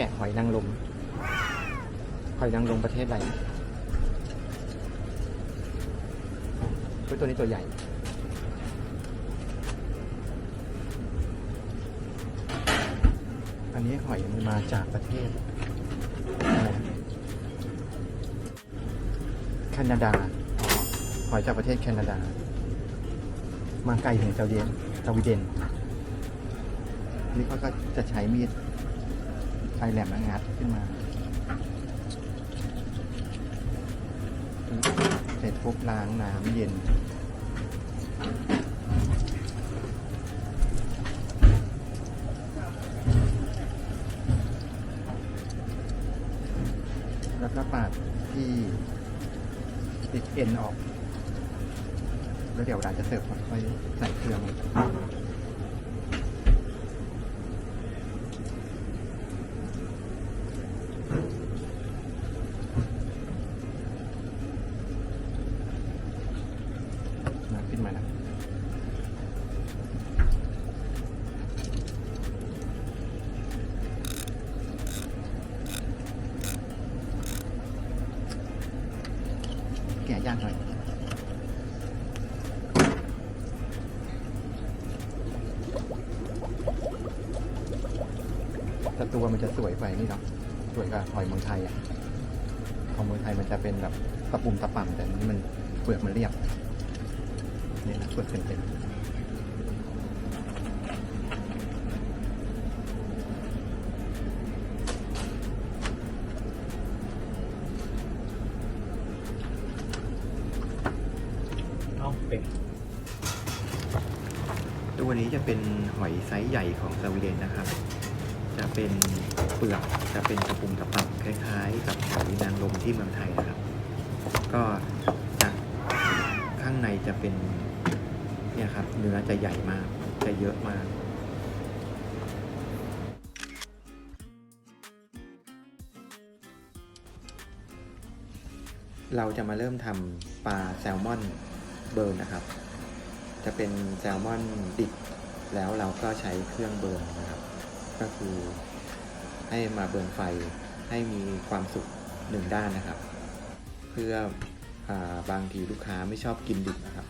แกะหอยนางรมหอยนางรมประเทศอะไรเฮ้ยตัวนี้ตัวใหญ่อันนี้หอยมันมาจากประเทศ แคนาดา หอยจากประเทศแคนาดา มาไกลถึงสวีเดนสวีเดน นี่เขาก็จะใช้มีด ปลายแหลมแล้วงัดขึ้นมาเสร็จปุ๊บล้างน้ำเย็น แล้วก็ปาดที่ติดเอ็นออก แล้วเดี๋ยวเราจะเสิร์ฟค่อยใส่เครื่อง มาขึ้นมาแล้ว แกะยากหน่อยแต่ตัวมันจะสวยไปนี่เนาะสวยกว่าหอยเมืองไทยอะของเมืองไทยมันจะเป็นแบบตะปุ่มตะป่ำแต่นี้มันเปลือกมันเรียบเนี่นะเปลือกเป็นๆ นเอาเป็นตัวนี้จะเป็นหอยไซส์ใหญ่ของสวีเดนนะครับ จะเป็นเปลือก จะเป็นตะปุ่มตะปับคล้ายๆ กับหอยนางรมที่เมืองไทยนะครับ ก็จะข้างในจะเป็นเนี่ยครับ เนื้อจะใหญ่มาก จะเยอะมากเราจะมาเริ่มทำปลาแซลมอน เบิร์นนะครับ จะเป็นแซลมอนดิบแล้วเราก็ใช้เครื่องเบิร์นนะครับ ก็คือให้มาเบิร์นไฟให้มีความสุกหนึ่งด้านนะครับ เพื่ออบางทีลูกค้าไม่ชอบกินดิบนะครับ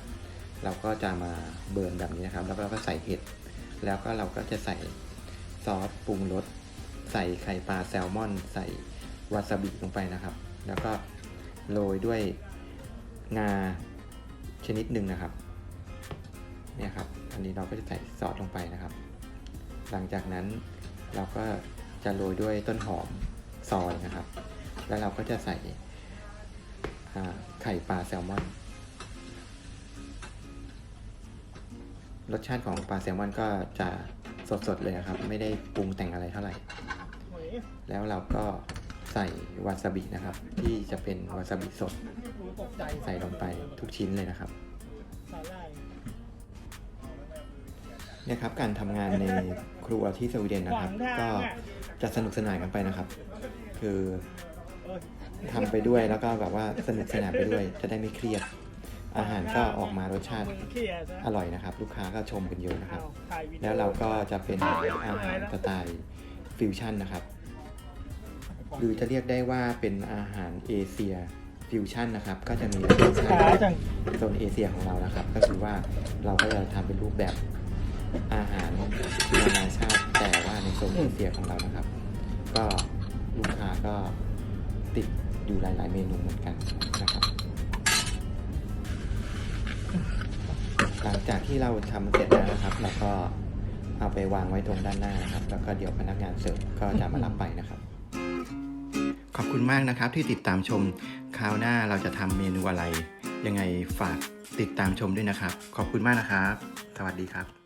เราก็จะมาเบิร์นแบบนี้นะครับ แล้วเราก็ใส่เห็ดแล้วก็เราก็จะใส่ซอสปรุงรสใส่ไข่ปลาแซลมอน ใส่วาซาบิลงไปนะครับ แล้วก็โรยด้วยงา ชนิดหนึ่งนะครับเนี่ยครับ อันนี้เราก็จะใส่ซอสลงไปนะครับ หลังจากนั้นเราก็จะโรยด้วยต้นหอมซอยนะครับ แล้วเราก็จะใส่อ่าไข่ปลาแซลมอน รสชาติของปลาแซลมอนก็จะสดๆเลยนะครับ ไม่ได้ปรุงแต่งอะไรเท่าไหร่ แล้วเราก็ใส่วาซาบินะครับ ที่จะเป็นวาซาบิสดตก ใจใส่ลงไปทุกชิ้นเลยนะครับสาหร่ายเนี่ยครับการทำงานในครัวที่สวีเดนนะครับ ก็จะสนุกสนานกันไปนะครับ คือเอ้ยทำไปด้วยแล้วก็แบบว่าสนุกสนานไปด้วย จะได้ไม่เครียด อาหารก็ออกมารสชาติมึงเครียดนะอร่อยนะครับ ลูกค้าก็ชมกันเยอะนะครับเอาถ่ายวิดีโอแล้วเราก็จะเป็นอาหารสไตล์ฟิวชั่นนะครับ หรือจะเรียกได้ว่าเป็นอาหารเอเชีย ฟิวชั่นนะครับ ก็จะมีรสชาขาติจังโซนเอเชียของเรานะครับ ก็คือว่าเราก็จะทำเป็นรูปแบบอาหารนานาชาติแต่ว่าในโซนเอเชียของเรานะครับ ก็ลูกค้าก็ติดอยู่หลาย ๆ เมนูเหมือนกันนะครับ หลังจากที่เราทำเสร็จแล้วนะครับเราก็เอาไปวางไว้ตรงด้านหน้านะครับ แล้วก็เดี๋ยวพนักงานเสิร์ฟก็จะมารับไปนะครับ ขอบคุณมากนะครับที่ติดตามชม คราวหน้าเราจะทำเมนูอะไร ยังไงฝากติดตามชมด้วยนะครับ ขอบคุณมากนะครับ สวัสดีครับ